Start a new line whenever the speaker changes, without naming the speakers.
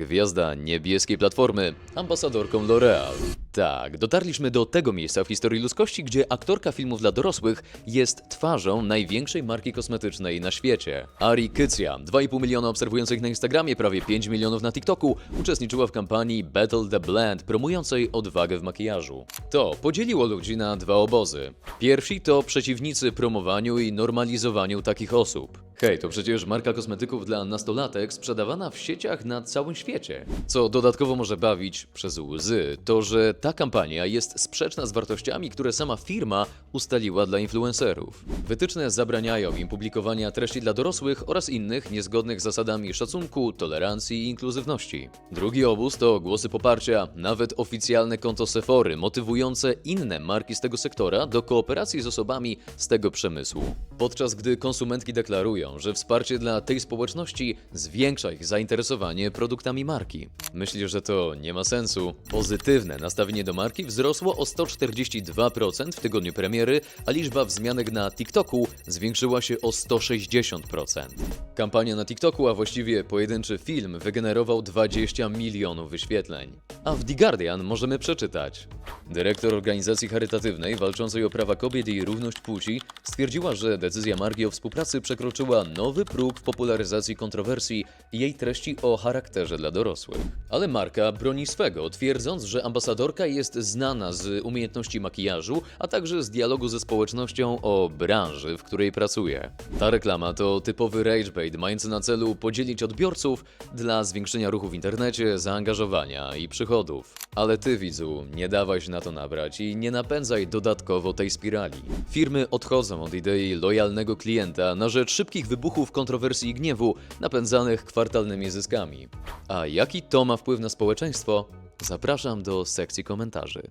Gwiazda niebieskiej platformy, ambasadorką L'Oreal. Tak, dotarliśmy do tego miejsca w historii ludzkości, gdzie aktorka filmów dla dorosłych jest twarzą największej marki kosmetycznej na świecie. Ari Kycja, 2,5 miliona obserwujących na Instagramie, prawie 5 milionów na TikToku, uczestniczyła w kampanii Battle the Blend, promującej odwagę w makijażu. To podzieliło ludzi na dwa obozy. Pierwsi to przeciwnicy promowaniu i normalizowaniu takich osób. Hej, to przecież marka kosmetyków dla nastolatek sprzedawana w sieciach na całym świecie. Co dodatkowo może bawić przez łzy, to że ta kampania jest sprzeczna z wartościami, które sama firma ustaliła dla influencerów. Wytyczne zabraniają im publikowania treści dla dorosłych oraz innych niezgodnych z zasadami szacunku, tolerancji i inkluzywności. Drugi obóz to głosy poparcia, nawet oficjalne konto Sephory, motywujące inne marki z tego sektora do kooperacji z osobami z tego przemysłu. Podczas gdy konsumentki deklarują, że wsparcie dla tej społeczności zwiększa ich zainteresowanie produktami marki. Myślisz, że to nie ma sensu? Pozytywne nastawienie do marki wzrosło o 142% w tygodniu premiery, a liczba wzmianek na TikToku zwiększyła się o 160%. Kampania na TikToku, a właściwie pojedynczy film, wygenerował 20 milionów wyświetleń. A w The Guardian możemy przeczytać. Dyrektor organizacji charytatywnej walczącej o prawa kobiet i równość płci stwierdziła, że decyzja marki o współpracy przekroczyła nowy próg w popularyzacji kontrowersji i jej treści o charakterze dla dorosłych. Ale marka broni swego, twierdząc, że ambasadorka jest znana z umiejętności makijażu, a także z dialogu ze społecznością o branży, w której pracuje. Ta reklama to typowy ragebait mający na celu podzielić odbiorców dla zwiększenia ruchu w internecie, zaangażowania i przychodów. Ale ty, widzu, nie dawaj się na to nabrać i nie napędzaj dodatkowo tej spirali. Firmy odchodzą od idei lojalnego klienta na rzecz szybkich wybuchów kontrowersji i gniewu napędzanych kwartalnymi zyskami. A jaki to ma wpływ na społeczeństwo? Zapraszam do sekcji komentarzy.